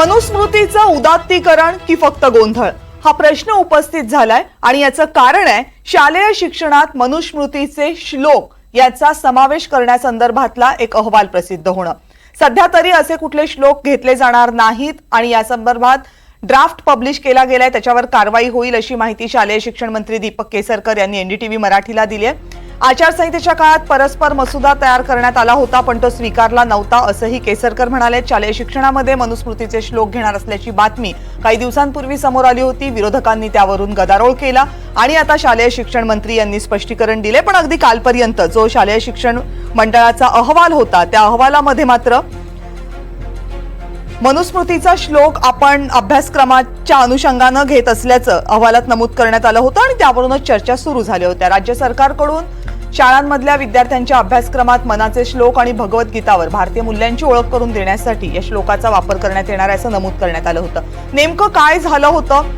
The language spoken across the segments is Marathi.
मनुस्मृतीचं उदात्तीकरण की फक्त गोंधळ? हा प्रश्न उपस्थित झालाय आणि याचं कारण आहे शालेय शिक्षणात मनुस्मृतीचे श्लोक याचा समावेश करण्यासंदर्भातला एक अहवाल प्रसिद्ध होणं. सध्या तरी असे कुठले श्लोक घेतले जाणार नाहीत आणि या संदर्भात ड्राफ्ट पब्लिश केला गेलाय त्याच्यावर कारवाई होईल अशी माहिती शालेय शिक्षण मंत्री दीपक केसरकर यांनी एनडीटीव्ही मराठीला दिली आहे. आचारसंहितेच्या काळात परस्पर मसुदा तयार करण्यात आला होता पण तो स्वीकारला नव्हता असंही केसरकर म्हणाले. शालेय शिक्षणामध्ये मनुस्मृतीचे श्लोक घेणार असल्याची बातमी काही दिवसांपूर्वी समोर आली होती. विरोधकांनी त्यावरून गदारोळ केला आणि आता शालेय शिक्षण मंत्री यांनी स्पष्टीकरण दिले पण अगदी कालपर्यंत जो शालेय शिक्षण मंडळाचा अहवाल होता त्या अहवालामध्ये मात्र मनुस्मृतीचा श्लोक आपण अभ्यासक्रमाच्या अनुषंगानं घेत असल्याचं अहवालात नमूद करण्यात आलं होतं आणि त्यावरूनच चर्चा सुरू झाल्या होत्या. राज्य सरकारकडून शाळांमधल्या विद्यार्थ्यांच्या अभ्यासक्रमात मनाचे श्लोक आणि भगवद्गीतावर भारतीय मूल्यांची ओळख करून देण्यासाठी या श्लोकाचा वापर करण्यात येणार आहे असं नमूद करण्यात आलं होतं. नेमकं काय झालं होतं?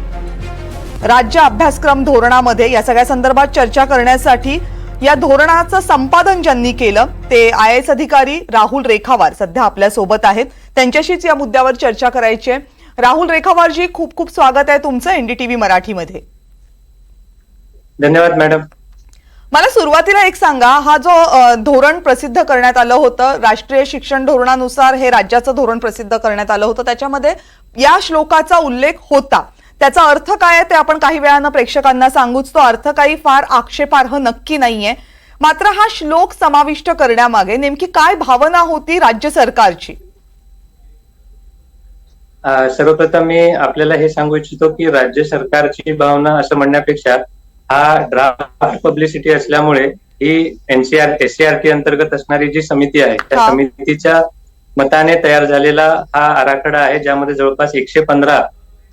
राज्य अभ्यासक्रम धोरणामध्ये या सगळ्या संदर्भात चर्चा करण्यासाठी या धोरणाचं संपादन ज्यांनी केलं ते आय एस अधिकारी राहुल रेखावार सध्या आपल्यासोबत आहेत. त्यांच्याशीच या मुद्द्यावर चर्चा करायची आहे. राहुल रेखावारजी खूप खूप स्वागत आहे तुमचं एनडीटीव्ही मराठीमध्ये. धन्यवाद मॅडम. मला सुरुवातीला एक सांगा हा जो धोरण प्रसिद्ध करण्यात आलं होतं राष्ट्रीय शिक्षण धोरणानुसार हे राज्याचं धोरण प्रसिद्ध करण्यात आलं होतं त्याच्यामध्ये या श्लोकाचा उल्लेख होता. त्याचा अर्थ काय आहे ते आपण काही वेळानं प्रेक्षकांना सांगूच तो अर्थ काही फार आक्षेपार्ह नक्की नाहीये. मात्र हा श्लोक समाविष्ट करण्यामागे नेमकी काय भावना होती राज्य सरकारची? सर्वप्रथम मी आपल्याला हे सांगू इच्छितो की राज्य सरकारची भावना असं म्हणण्यापेक्षा हा ड्राफ्ट पब्लिसिटी असल्यामुळे ही एनसीआर एससीआरटी अंतर्गत असणारी जी समिती आहे त्या. समितीच्या मताने तयार झालेला हा आराखडा आहे ज्यामध्ये जवळपास एकशे पंधरा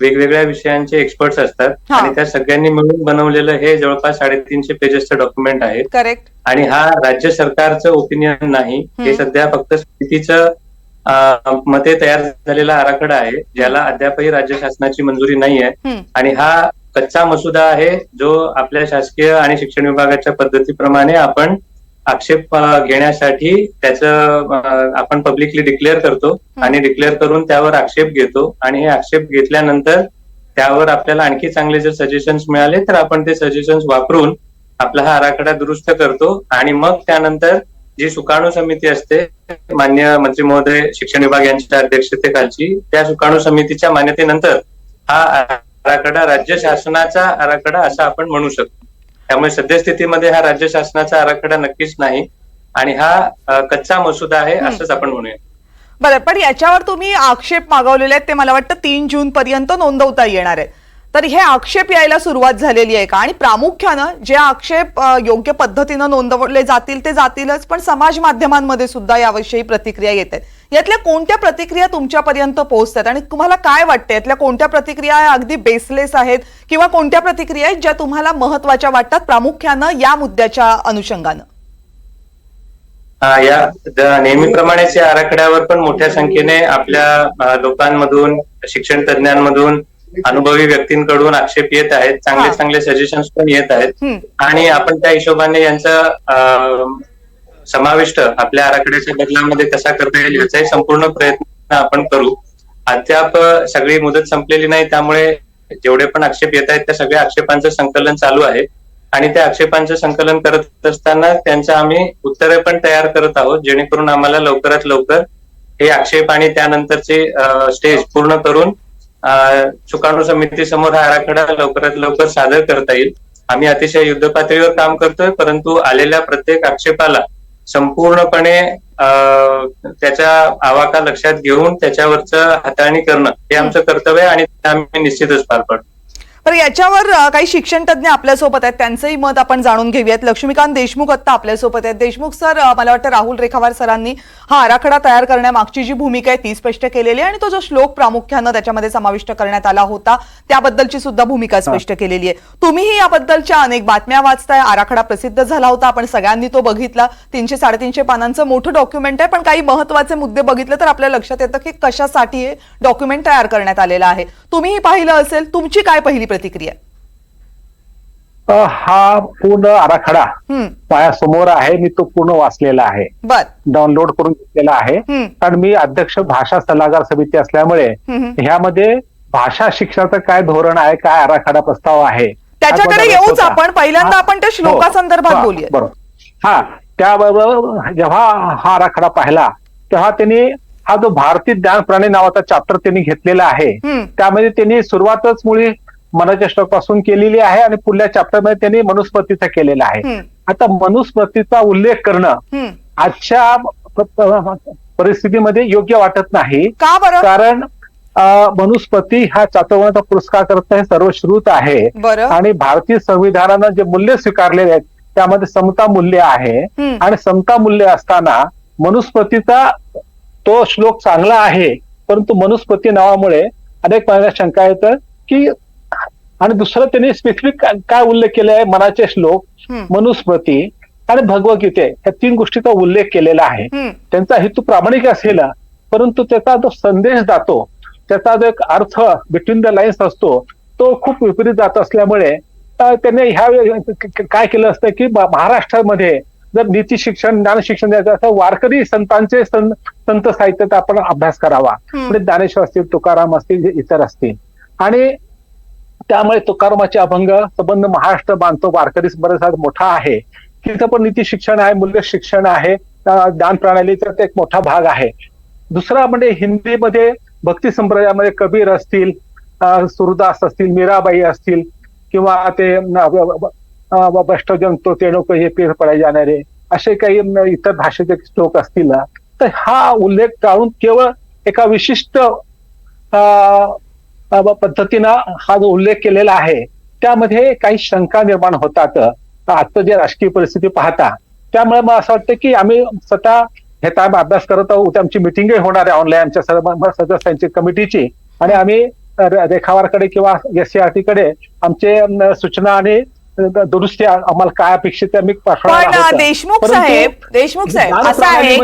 वेगवेगळ्या विषयांचे एक्सपर्ट्स असतात. आणि त्या सगळ्यांनी मिळून बनवलेलं हे जवळपास साडेतीनशे पेजेसचं डॉक्युमेंट आहे करेक्ट आणि हा राज्य सरकारचं ओपिनियन नाही हे. सध्या फक्त समितीचं मते तयार झालेला आराखडा आहे ज्याला अद्यापही राज्य शासनाची मंजुरी नाही आहे. आणि हा कच्चा मसुदा आहे जो आपल्या शासकीय आणि शिक्षण विभागाच्या पद्धतीप्रमाणे आपण आक्षेप घेण्यासाठी त्याचं आपण पब्लिकली डिक्लेअर करतो आणि डिक्लेअर करून त्यावर आक्षेप घेतो. आणि हे आक्षेप घेतल्यानंतर त्यावर आपल्याला आणखी चांगले जर सजेशन्स मिळाले तर आपण ते सजेशन्स वापरून आपला हा आराखडा दुरुस्त करतो. आणि मग त्यानंतर जी सुकाणू समिती असते मान्य मंत्री महोदय शिक्षण विभाग यांच्या अध्यक्षतेखालची त्या सुकाणू समितीच्या मान्यतेनंतर हा आराखडा राज्य शासनाचा आराखडा असा आपण म्हणू शकतो. त्यामुळे सद्यस्थितीमध्ये हा राज्य शासनाचा आराखडा नक्कीच नाही आणि हा कच्चा मसुदा आहे असंच आपण म्हणूया. बरं पण याच्यावर तुम्ही आक्षेप मागवलेले आहेत ते मला वाटतं तीन जून पर्यंत नोंदवता येणार आहेत. तर हे आक्षेप यायला सुरुवात झालेली आहे का? आणि प्रामुख्यानं जे आक्षेप योग्य पद्धतीनं नोंदवले जातील ते जातीलच पण समाज माध्यमांमध्ये सुद्धा याविषयी प्रतिक्रिया येत आहेत. यातल्या कोणत्या प्रतिक्रिया तुमच्यापर्यंत पोहोचतात? आणि तुम्हाला काय वाटतं यातल्या कोणत्या प्रतिक्रिया अगदी बेसलेस आहेत? किंवा कोणत्या प्रतिक्रिया आहेत ज्या तुम्हाला महत्त्वाच्या वाटतात प्रामुख्यानं या मुद्द्याच्या अनुषंगानं? या नेहमीप्रमाणेच या आराखड्यावर पण मोठ्या संख्येने आपल्या लोकांमधून शिक्षण तज्ज्ञांमधून अनुभवी व्यक्तींकडून आक्षेप येत आहेत चांगले. चांगले सजेशन्स पण येत आहेत. आणि आपण त्या हिशोबाने यांचा समाविष्ट आपल्या आराखड्याच्या बदलामध्ये कसा करता येईल याचाही संपूर्ण प्रयत्न आपण करू अद्याप सगळी मुदत संपलेली नाही त्यामुळे जेवढे पण आक्षेप येत आहेत त्या सगळ्या आक्षेपांचं संकलन चालू आहे आणि त्या आक्षेपांचं संकलन करत असताना त्यांचं आम्ही उत्तरे पण तयार करत आहोत जेणेकरून आम्हाला लवकरात लवकर हे आक्षेप आणि त्यानंतरचे स्टेज पूर्ण करून सुकाणू समिती समोर हा आराखडा लवकरात लवकर सादर करता येईल. आम्ही अतिशय युद्ध पातळीवर काम करतोय परंतु आलेल्या प्रत्येक आक्षेपाला संपूर्णपणे त्याचा आवाका लक्षात घेऊन त्याच्यावरचं हाताळणी करणं हे आमचं कर्तव्य आहे आणि आम्ही निश्चितच पार पाडतो. तर याच्यावर काही शिक्षण तज्ज्ञ आपल्यासोबत आहेत. त्यांचंही मत आपण जाणून घेऊयात. लक्ष्मीकांत देशमुख आत्ता आपल्यासोबत आहेत. देशमुख सर मला वाटतं राहुल रेखावार सरांनी हा आराखडा तयार करण्यामागची जी भूमिका आहे ती स्पष्ट केलेली आहे आणि तो जो श्लोक प्रामुख्यानं त्याच्यामध्ये समाविष्ट करण्यात आला होता त्याबद्दलची सुद्धा भूमिका स्पष्ट केलेली आहे. तुम्हीही याबद्दलच्या अनेक बातम्या वाचताय. आराखडा प्रसिद्ध झाला होता. आपण सगळ्यांनी तो बघितला. तीनशे साडेतीनशे पानांचं मोठं डॉक्युमेंट आहे. पण काही महत्त्वाचे मुद्दे बघितले तर आपल्या लक्षात येतं की कशासाठी हे डॉक्युमेंट तयार करण्यात आलेलं आहे. तुम्हीही पाहिलं असेल. तुमची काय पहिली प्रतिक्रिया? हा पूर्ण आराखडा हम्म. माझ्यासमोर आहे मी तो पूर्ण वाचलेला आहे. डाउनलोड करून घेतलेला आहे. कारण मी अध्यक्ष भाषा सल्लागार समिती असल्यामुळे. ह्यामध्ये भाषा शिक्षणाचं काय धोरण आहे काय आराखडा प्रस्ताव आहे त्याच्याकडे येऊच. आपण. पहिल्यांदा. आपण त्या श्लोकासंदर्भात हो, बोलूया बरोबर. हा त्याबरोबर जेव्हा हा आराखडा पाहिला तेव्हा त्यांनी हा जो भारतीय ज्ञान प्रणाली नावाचा चॅप्टर त्यांनी घेतलेला आहे त्यामध्ये त्यांनी सुरुवातच मुळी मनाच्या श्लोकपासून केलेली आहे आणि पुढल्या चॅप्टरमध्ये त्यांनी मनुस्मृतीचा केलेला आहे. आता मनुस्मृतीचा उल्लेख करणं आजच्या परिस्थितीमध्ये योग्य वाटत नाही. कारण अं, मनुस्मृती हा चातुर्वर्णाचा पुरस्कार करत हे सर्वश्रुत आहे. आणि भारतीय संविधानानं जे मूल्य स्वीकारलेले आहेत त्यामध्ये समता मूल्य आहे. आणि समता मूल्य असताना मनुस्मृतीचा तो श्लोक चांगला आहे परंतु मनुस्मृती नावामुळे अनेक मला शंका येतं की आणि दुसरं त्यांनी स्पेसिफिक काय उल्लेख केले आहे मनाचे श्लोक. मनुस्मृती आणि भगवद्गीते या तीन गोष्टीचा उल्लेख केलेला आहे. त्यांचा हेतू प्रामाणिक असेल परंतु त्याचा जो संदेश जातो त्याचा जो एक अर्थ बिटवीन द लाईन्स असतो तो खूप विपरीत जात असल्यामुळे त्यांनी ह्या काय केलं असतं की महाराष्ट्रामध्ये जर नीती शिक्षण ज्ञान शिक्षण द्यायचं असं वारकरी संतांचे संत साहित्याचा आपण अभ्यास करावा. म्हणजे ज्ञानेश्वर असतील तुकाराम असतील इतर असतील. आणि त्यामुळे तुकारामाचे अभंग संबंध महाराष्ट्र बांधतो वारकरी बरेच मोठा आहे. तिथं पण नीती शिक्षण आहे मूल्य शिक्षण आहे ज्ञान प्रणालीचा एक मोठा भाग आहे. दुसरा म्हणजे हिंदीमध्ये भक्ती संप्रदायामध्ये कबीर असतील सुरदास असतील मीराबाई असतील किंवा ते वैष्णवजन तो ते हे पीर पडाय जाणारे असे काही इतर भाषेचे श्लोक असतील. ना, तर हा उल्लेख टाळून केवळ एका विशिष्ट पद्धतीनं हा जो उल्लेख केलेला आहे त्यामध्ये काही शंका निर्माण होतात. आजचं जे राजकीय परिस्थिती पाहता त्यामुळे मला असं वाटतं की आम्ही स्वतः ह्याचा आम्ही अभ्यास करत आहोत. आमची मिटिंगही होणार आहे ऑनलाईन आमच्या सर्व सदस्यांची कमिटीची आणि आम्ही रेखावारकडे किंवा एसकडे आमचे सूचना आणि दुरुस्ती आम्हाला काय अपेक्षित आम्ही. देशमुख साहेब देशमुख साहेब असं आहे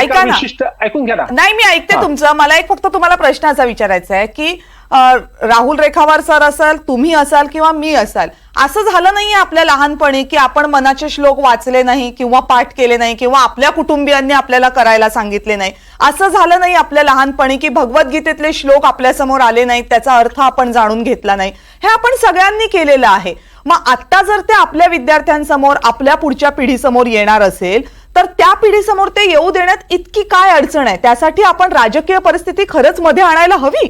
ऐका ना. विशिष्ट ऐकून घ्या नाही मी ऐकते हा. तुमचं. मला एक फक्त तुम्हाला प्रश्न असा विचारायचा आहे की राहुल रेखावार सर असाल तुम्ही असाल किंवा मी असाल असं झालं नाहीये आपल्या लहानपणी की आपण मनाचे श्लोक वाचले नाही किंवा पाठ केले नाही किंवा आपल्या कुटुंबियांनी आपल्याला करायला सांगितले नाही. असं झालं नाही आपल्या लहानपणी की भगवद्गीतेतले श्लोक आपल्यासमोर आले नाहीत त्याचा अर्थ आपण जाणून घेतला नाही. हे आपण सगळ्यांनी केलेलं आहे. मग आत्ता जर ते आपल्या विद्यार्थ्यांसमोर आपल्या पुढच्या पिढीसमोर येणार असेल तर त्या पिढीसमोर ते येऊ देण्यात इतकी काय अडचण आहे? त्यासाठी आपण राजकीय परिस्थिती खरंच मध्ये आणायला हवी?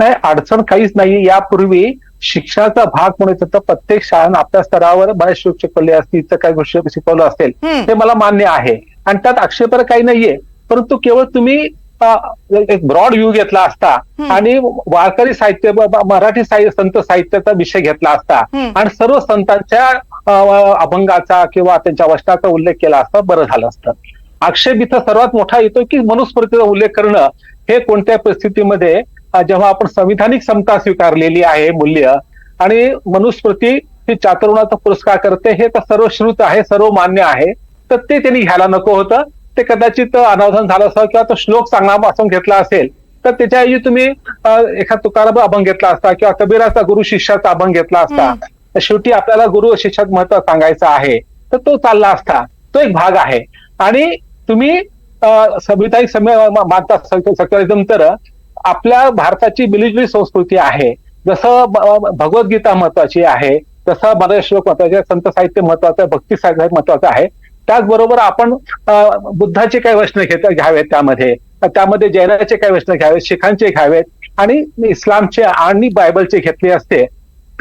नाही अडचण काहीच नाही यापूर्वी शिक्षणाचा भाग म्हणून त्याचा प्रत्येक शाळांना आपल्या स्तरावर बऱ्याच शिक्षक शिकवले असतील तर काही गोष्टी शिकवलं असेल. ते मला मान्य आहे आणि त्यात आक्षेपर काही नाहीये परंतु केवळ तुम्ही एक ब्रॉड व्ह्यू घेतला असता. आणि वारकरी साहित्य मराठी साहित्य संत साहित्याचा विषय घेतला असता. आणि सर्व संतांच्या अभंगाचा किंवा त्यांच्या वचनाचा उल्लेख केला असता बरं झालं असतं आक्षेप इथं सर्वात मोठा येतो की मनुस्मृतीचा उल्लेख करणं हे कोणत्या परिस्थितीमध्ये जेव्हा आपण संविधानिक समता स्वीकारलेली आहे मूल्य आणि मनुस्मृती ही चातुर्णाचा पुरस्कार करते हे तर सर्व श्रुत आहे सर्व मान्य आहे तर ते त्यांनी घ्यायला नको होतं. ते कदाचित अनावधान झालं असं किंवा तो श्लोक चांगला वाचून घेतला असेल तर त्याच्याऐवजी तुम्ही एखादा तुकाराम अभंग घेतला असता किंवा कबीराचा गुरु शिष्याचा अभंग घेतला असता शेवटी आपल्याला गुरु शिष्यात महत्त्व सांगायचं आहे तर तो चालला असता. तो एक भाग आहे. आणि तुम्ही संविधानिक मानता तर आपल्या भारताची मिलिटरी संस्कृती आहे. जसं भगवद्गीता महत्वाची आहे. जसं मराठी श्लोक महत्त्वाचे आहे, संत साहित्य महत्वाचं आहे. भक्ती साहित्य महत्वाचं आहे. त्याचबरोबर आपण बुद्धाचे काही वचन घेत घ्यावेत त्यामध्ये. त्यामध्ये जैनाचे काही वचन घ्यावेत शिखांचे घ्यावेत. आणि इस्लामचे आणि बायबलचे घेतले असते.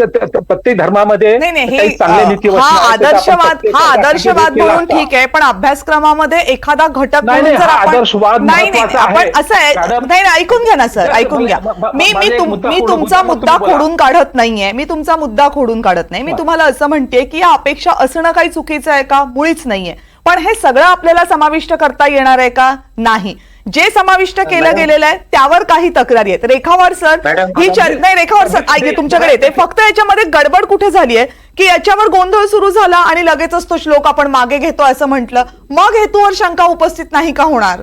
प्रत्येक धर्मामध्ये हे आदर्शवाद हा आदर्शवाद म्हणून. ठीक आहे पण अभ्यासक्रमामध्ये एखादा घटक म्हणून नाही, जर आपण नाही नाही. आपण असं आहे नाही ऐकून घ्या ना सर ऐकून घ्या मी मी मी तुमचा मुद्दा. खोडून काढत नाहीये मी तुमचा मुद्दा खोडून काढत नाही मी. तुम्हाला असं म्हणते की या अपेक्षा असणं काही चुकीचं आहे का मुळीच नाहीये पण हे सगळं आपल्याला समाविष्ट करता येणार आहे का नाही जे समाविष्ट केलं. गेलेलं आहे त्यावर काही तक्रारी आहेत. रेखावर सर ही नाही रेखावर सर ऐके तुमच्याकडे येते. फक्त याच्यामध्ये गडबड कुठे झाली आहे? की याच्यावर गोंधळ सुरू झाला आणि लगेचच तो श्लोक आपण मागे घेतो असं म्हटलं. मग हेतूवर शंका उपस्थित नाही का होणार?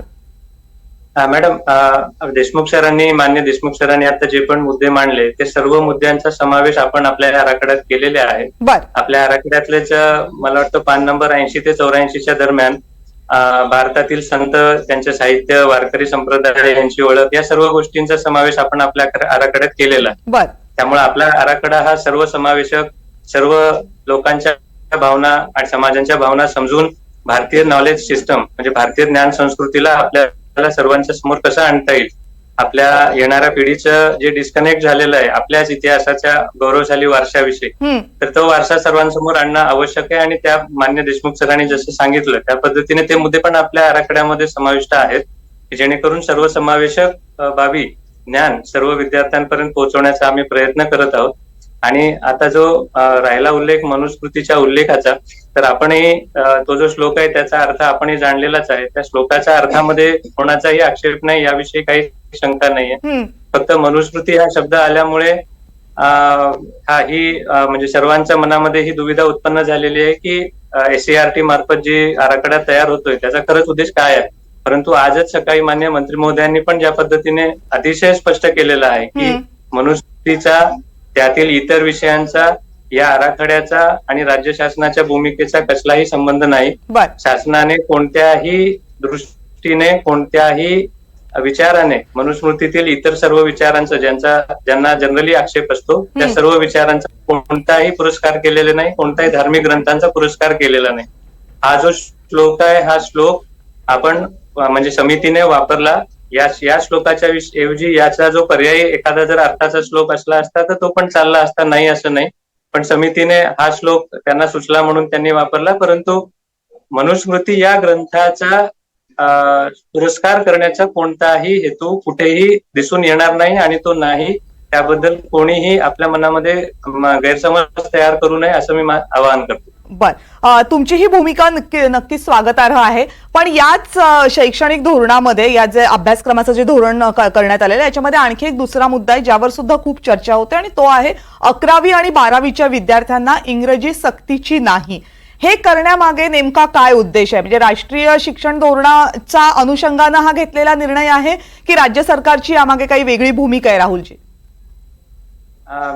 मॅडम देशमुख सरांनी मान्य देशमुख सरांनी आता जे पण मुद्दे मांडले ते सर्व मुद्द्यांचा समावेश आपण आपल्या आराखड्यात केलेले आहे बर. आपल्या आराखड्यातलेच मला वाटतं पान नंबर ऐंशी ते चौऱ्याऐंशीच्या दरम्यान भारतातील संत त्यांचे साहित्य वारकरी संप्रदाय यांची ओळख या सर्व गोष्टींचा समावेश आपण आपल्या आरा- आराखड्यात केलेला आहे. त्यामुळे आपला आराखडा हा सर्व समावेशक सर्व लोकांच्या भावना आणि समाजांच्या भावना समजून भारतीय नॉलेज सिस्टम म्हणजे भारतीय ज्ञान संस्कृतीला आपल्याला सर्वांच्या समोर कसं आणता येईल आपल्या येणाऱ्या पिढीचं जे डिस्कनेक्ट झालेलं आहे आपल्याच इतिहासाच्या गौरवशाली वारशाविषयी तर तो वारसा सर्वांसमोर आणणं आवश्यक आहे आणि त्या मान्य देशमुख सरांनी जसं सांगितलं त्या पद्धतीने ते मुद्दे पण आपल्या आराखड्यामध्ये समाविष्ट आहेत जेणेकरून सर्व समावेशक बाबी ज्ञान सर्व विद्यार्थ्यांपर्यंत पोहोचवण्याचा आम्ही प्रयत्न करत आहोत. आणि आता जो राहिला उल्लेख मनुस्मृतीच्या उल्लेखाचा तर आपणही तो जो श्लोक आहे त्याचा अर्थ आपणही जाणलेलाच आहे. त्या श्लोकाच्या अर्थामध्ये कोणाचाही आक्षेप नाही याविषयी काही शंका नाहीये. फक्त मनुस्मृती हा शब्द आल्यामुळे हा ही म्हणजे सर्वांच्या मनामध्ये ही दुविधा उत्पन्न झालेली आहे की एससीआरटी मार्फत जी आराखडा तयार होतोय त्याचा खरंच उद्देश काय आहे? परंतु आजच सकाळी मान्य मंत्री महोदयांनी पण ज्या पद्धतीने अतिशय स्पष्ट केलेलं आहे की. मनुस्मृतीचा त्यातील इतर विषयांचा या आराखड्याचा आणि राज्य शासनाच्या भूमिकेचा कसलाही संबंध नाही. शासनाने कोणत्याही दृष्टीने कोणत्याही विचाराने मनुस्मृतीतील इतर सर्व विचारांचा ज्यांचा ज्यांना जनरली आक्षेप असतो त्या. सर्व विचारांचा कोणताही पुरस्कार केलेला नाही कोणताही धार्मिक ग्रंथांचा पुरस्कार केलेला नाही. हा जो श्लोक आहे हा श्लोक आपण म्हणजे समितीने वापरला या या श्लोकाच्या ऐवजी याचा जो पर्यायी एखादा जर अर्थाचा श्लोक असला असता तर तो पण चालला असता नाही असं नाही. पण समितीने हा श्लोक त्यांना सुचला म्हणून त्यांनी वापरला परंतु मनुस्मृती या ग्रंथाचा पुरस्कार करण्याचा कोणताही हेतू कुठेही दिसून येणार नाही आणि तो नाही. त्याबद्दल कोणीही आपल्या मनामध्ये गैरसमज तयार करू नये असं मी आवाहन करतो. बर. तुमची ही भूमिका नक्की नक्कीच स्वागतार्ह आहे. पण याच शैक्षणिक धोरणामध्ये या जे अभ्यासक्रमाचं जे धोरण करण्यात आलेलं आहे याच्यामध्ये आणखी एक दुसरा मुद्दा आहे ज्यावर सुद्धा खूप चर्चा होते आणि तो आहे अकरावी आणि बारावीच्या विद्यार्थ्यांना इंग्रजी सक्तीची नाही. हे करण्यामागे नेमका काय उद्देश आहे? म्हणजे राष्ट्रीय शिक्षण धोरणाचा अनुषंगानं हा घेतलेला निर्णय आहे की राज्य सरकारची यामागे काही वेगळी भूमिका आहे Rahulji?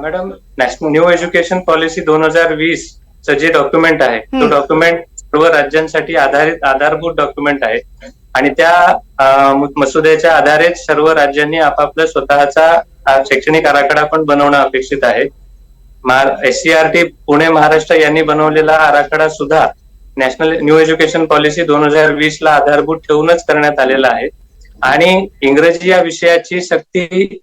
Madam national new education policy दोन हजार वीस जे डॉक्युमेंट आहे तो. डॉक्युमेंट सर्व राज्यांसाठी आधारित आधारभूत डॉक्युमेंट आहे. आणि त्या मसुद्याच्या आधारेच सर्व राज्यांनी आपापला स्वतःचा शैक्षणिक आराखडा पण बनवणं अपेक्षित आहे. एससीआरटी पुणे महाराष्ट्र यांनी बनवलेला आराखडा सुद्धा नॅशनल न्यू एज्युकेशन पॉलिसी दोन हजार वीस ला आधारभूत ठेवूनच करण्यात आलेला आहे. आणि इंग्रजी या विषयाची सक्ती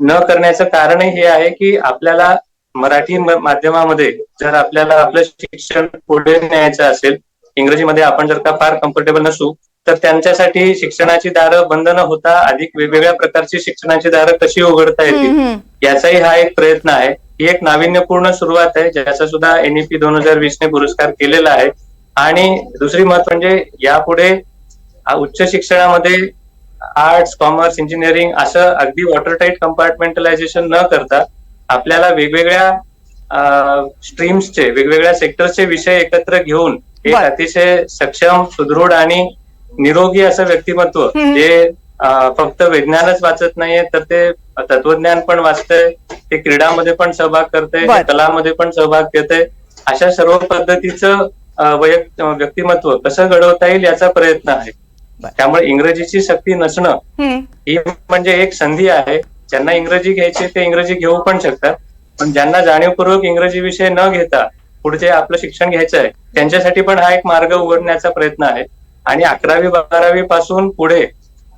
न करण्याचं कारणही हे आहे की आपल्याला मराठी माध्यमामध्ये जर आपल्याला आपलं शिक्षण पुढे न्यायचं असेल इंग्रजीमध्ये आपण जर का फार कम्फर्टेबल नसू तर त्यांच्यासाठी शिक्षणाची दारं बंद न होता अधिक वेगवेगळ्या प्रकारची शिक्षणाची दारं कशी उघडता येतील. याचाही हा एक प्रयत्न आहे. ही एक नाविन्यपूर्ण सुरुवात आहे ज्याचा सुद्धा एनईपी दोन हजार वीस ने पुरस्कार केलेला आहे. आणि दुसरी महत्त्व म्हणजे यापुढे उच्च शिक्षणामध्ये आर्ट्स कॉमर्स इंजिनिअरिंग असं अगदी वॉटरटाईट कंपार्टमेंटलायझेशन न करता आपल्याला वेगवेगळ्या स्ट्रीम्सचे वेगवेगळ्या सेक्टरचे विषय एकत्र घेऊन एक. अतिशय सक्षम सुदृढ आणि निरोगी असं व्यक्तिमत्व. जे फक्त विज्ञानच वाचत नाहीये तर ते तत्वज्ञान पण वाचतंय ते क्रीडामध्ये पण सहभाग करतंय बर. ते कलामध्ये पण सहभाग घेतंय अशा सर्व पद्धतीचं अं, वैयक्त व्यक्तिमत्व कसं घडवता येईल याचा प्रयत्न आहे. त्यामुळे इंग्रजीची सक्ती नसणं. ही म्हणजे एक संधी आहे ज्यांना इंग्रजी घ्यायची ते इंग्रजी घेऊ पण शकतात. पण ज्यांना जाणीवपूर्वक इंग्रजी विषय न घेता पुढचे आपलं शिक्षण घ्यायचं आहे त्यांच्यासाठी पण हा एक मार्ग उघडण्याचा प्रयत्न आहे. आणि अकरावी बारावी पासून पुढे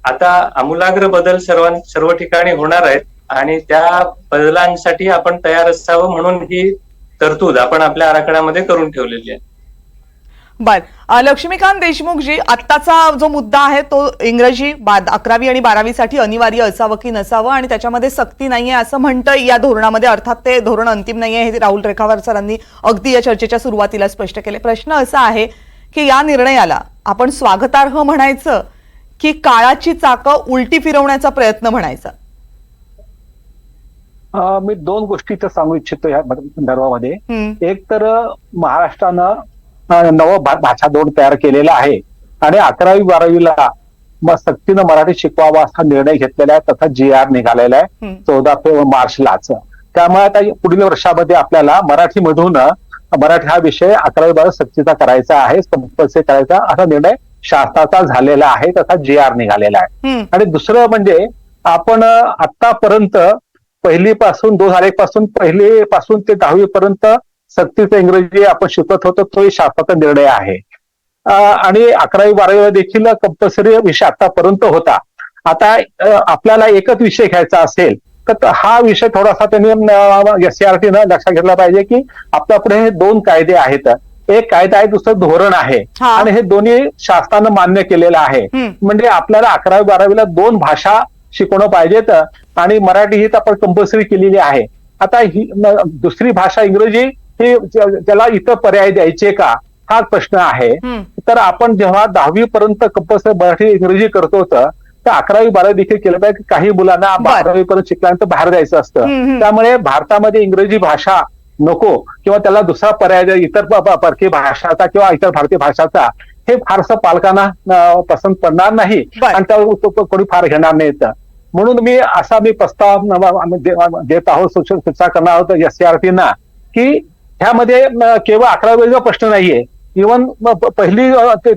आता आमूलाग्र बदल सर्वां सर्व ठिकाणी होणार आहेत. आणि त्या बदलांसाठी आपण तयार असावं म्हणून ही तरतूद आपण आपल्या आराखड्यामध्ये करून ठेवलेली आहे. बर. लक्ष्मीकांत देशमुखजी आत्ताचा जो मुद्दा आहे तो इंग्रजी बाद अकरावी आणि बारावीसाठी अनिवार्य असावं की नसावं आणि त्याच्यामध्ये सक्ती नाहीये असं म्हणतं या धोरणामध्ये अर्थात ते धोरण अंतिम नाहीये हे राहुल रेखावार सरांनी अगदी या चर्चेच्या सुरुवातीला स्पष्ट केले. प्रश्न असा आहे की या निर्णयाला आपण स्वागतार्ह म्हणायचं की काळाची चाकं उलटी फिरवण्याचा प्रयत्न म्हणायचा? मी दोन गोष्टी इथं सांगू इच्छितो या संदर्भामध्ये. एक तर महाराष्ट्रानं नव भाषा धोरण तयार केलेलं आहे. आणि अकरावी बारावीला म- सक्तीनं मराठी शिकवावा असा निर्णय घेतलेला आहे. तथा जी आर निघालेला आहे. चौदा मार्चलाच. त्यामुळे आता पुढील वर्षामध्ये आपल्याला मराठीमधून मराठी हा विषय अकरावी बारा सक्तीचा करायचा आहे. कंपल्सरी करायचा असा निर्णय शासनाचा झालेला आहे. तथा जी आर निघालेला आहे. आणि दुसरं म्हणजे आपण आतापर्यंत पहिली पासून दोन हजार एक पासून पहिली पासून ते दहावी पर्यंत सक्तीचं इंग्रजी आपण शिकवत होतो तोही शासनाचा निर्णय आहे. आणि अकरावी बारावीला देखील कंपल्सरी विषय आतापर्यंत होता. आता आपल्याला एकच विषय घ्यायचा असेल तर हा विषय थोडासा त्यांनी एस सी आर टीनं लक्षात घेतला पाहिजे की आपल्या पुढे हे दोन कायदे आहेत. एक कायदा आहे दुसरं धोरण आहे. आणि हे दोन्ही शासनानं मान्य केलेलं आहे. म्हणजे आपल्याला अकरावी बारावीला दोन भाषा शिकवणं पाहिजेत आणि मराठी ही तर आपण कंपल्सरी केलेली आहे. आता ही दुसरी भाषा इंग्रजी ही त्याला इतर पर्याय द्यायचे का हा प्रश्न आहे. तर आपण जेव्हा दहावी पर्यंत कंपल्सरी मराठी इंग्रजी करतो तर अकरावी बारावी देखील केलं पाहिजे काही मुलांना बर. बारावी पर्यंत शिकल्यानंतर बाहेर जायचं असतं. त्यामुळे भारतामध्ये इंग्रजी भाषा नको किंवा त्याला दुसरा पर्याय इतर परकीय भाषाचा किंवा इतर भारतीय भाषाचा हे फारसं पालकांना पसंत पडणार नाही. आणि त्यावर कोणी फार घेणार नाहीत म्हणून मी असा मी प्रस्ताव देत आहोत सूचना करणार आहोत एस सी आर की ह्यामध्ये केवळ अकरावीचा प्रश्न नाहीये. इव्हन पहिली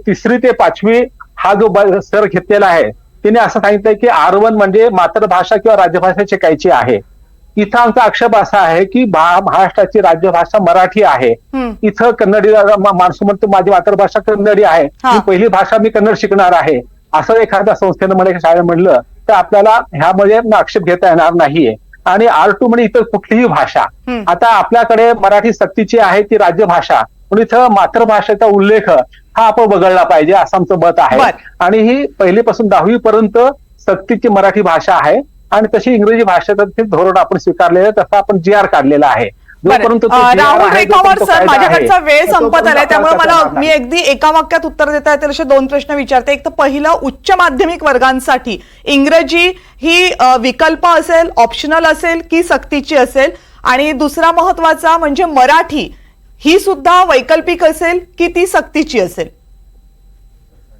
तिसरी ते पाचवी हा जो सर घेतलेला आहे तिने असं सांगितलंय की आर वन म्हणजे मातृभाषा किंवा राज्यभाषा शिकायची आहे. इथं आमचा आक्षेप असा आहे की महाराष्ट्राची राज्यभाषा मराठी आहे. इथं कन्नडी माणसं म्हणतो माझी मातृभाषा कन्नडी आहे. मी पहिली भाषा मी कन्नड शिकणार आहे. असं एखाद्या संस्थेनं मला शाळेत म्हणलं तर आपल्याला ह्यामध्ये आक्षेप घेता येणार नाहीये. आणि आर टू म्हणजे इतर कुठलीही भाषा. आता आपल्याकडे मराठी सक्तीची आहे ती राज्यभाषा. पण इथं मातृभाषेचा उल्लेख हा आपण वगळला पाहिजे असं आमचं मत आहे. आणि ही पहिलीपासून दहावी पर्यंत सक्तीची मराठी भाषा आहे. आणि तशी इंग्रजी भाषेचं धोरण आपण स्वीकारलेलं आहे, तसं आपण जी आर काढलेला आहे. राहुल रेखावर सर माझ्याकडचा वेळ संपत आलाय त्यामुळे मला मी अगदी एका वाक्यात उत्तर देता येतील असे दोन प्रश्न विचारते. एक तर पहिलं उच्च माध्यमिक वर्गांसाठी. इंग्रजी ही विकल्प असेल ऑप्शनल असेल की सक्तीची असेल? आणि दुसरा महत्त्वाचा म्हणजे मराठी ही सुद्धा वैकल्पिक असेल की ती सक्तीची असेल?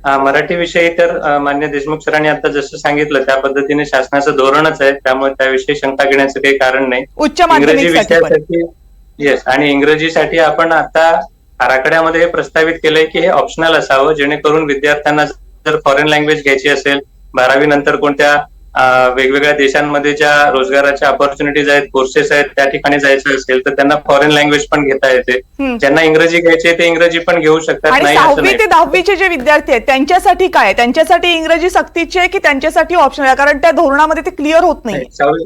मराठी विषयी तर मान्य देशमुख सरांनी आता जसं सांगितलं त्या पद्धतीने शासनाचं धोरणच आहे. त्यामुळे त्याविषयी शंका घेण्याचं काही कारण नाही. उच्च इंग्रजी विषयासाठी येस आणि इंग्रजीसाठी आपण आता आराखड्यामध्ये हे प्रस्तावित केलंय की हे ऑप्शनल असावं जेणेकरून विद्यार्थ्यांना जर फॉरेन लँग्वेज घ्यायची असेल बारावी नंतर कोणत्या वेगवेगळ्या देशांमध्ये ज्या रोजगाराच्या ऑपॉर्च्युनिटीज आहेत कोर्सेस आहेत त्या ठिकाणी जायचं असेल तर त्यांना फॉरेन लँग्वेज पण घेता येते. ज्यांना इंग्रजी घ्यायची ते इंग्रजी पण घेऊ शकतात नाही सहावी ते दहावीचे जे विद्यार्थी आहेत त्यांच्यासाठी काय? त्यांच्यासाठी इंग्रजी सक्तीची आहे की त्यांच्यासाठी ऑप्शनल आहे कारण त्या धोरणामध्ये ते क्लिअर होत नाही सहावी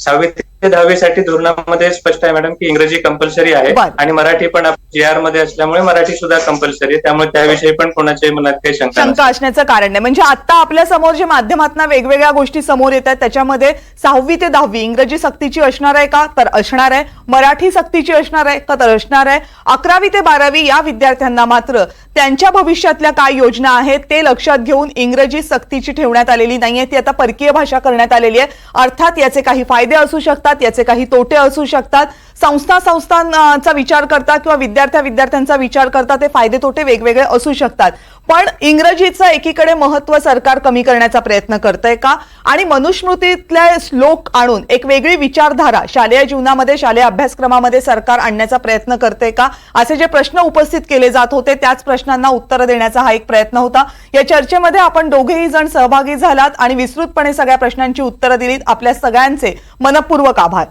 सहावी ते दहावीसाठी धोरणामध्ये स्पष्ट आहे मॅडम की इंग्रजी कंपल्सरी आहे बर. आणि मराठी पण जी आरमध्ये असल्यामुळे मराठी सुद्धा कंपल्सरी आहे. त्यामुळे त्याविषयी पण कोणाच्याही मनात काही शंका शंका असण्याचं कारण नाही. म्हणजे आता आपल्यासमोर जे माध्यमातून वेगवेगळ्या गोष्टी समोर येत आहेत त्याच्यामध्ये सहावी ते दहावी इंग्रजी सक्तीची असणार आहे का? तर असणार आहे. मराठी सक्तीची असणार आहे का? तर असणार आहे. अकरावी ते बारावी या विद्यार्थ्यांना मात्र त्यांच्या भविष्यातल्या काय योजना आहेत ते लक्षात घेऊन इंग्रजी सक्तीची ठेवण्यात आलेली नाहीये. ती आता परकीय भाषा करण्यात आलेली आहे. अर्थात याचे काही फायदे असू शकतात याचे काही तोटे असू शकतात. संस्था संस्थांचा विचार करता किंवा विद्यार्थ्या विद्यार्थ्यांचा विचार करता ते फायदे तोटे वेगवेगळे असू शकतात. पण इंग्रजीचं एकीकडे महत्त्व सरकार कमी करण्याचा प्रयत्न करतंय का? आणि मनुस्मृतीतले श्लोक आणून एक वेगळी विचारधारा शालेय जीवनामध्ये शालेय अभ्यासक्रमामध्ये सरकार आणण्याचा प्रयत्न करते का? असे जे प्रश्न उपस्थित केले जात होते त्याच प्रश्नांना उत्तर देण्याचा हा एक प्रयत्न होता. या चर्चेमध्ये आपण दोघेही जण सहभागी झालात आणि विस्तृतपणे सगळ्या प्रश्नांची उत्तरं दिलीत. आपल्या सगळ्यांचे मनपूर्वक आभार.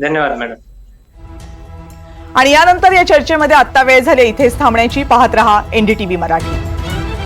धन्यवाद मॅडम आणि यानंतर या चर्चेमध्ये आत्ता वेळ झाली इथेच थांबण्याची. पाहत रहा एनडीटीव्ही मराठी.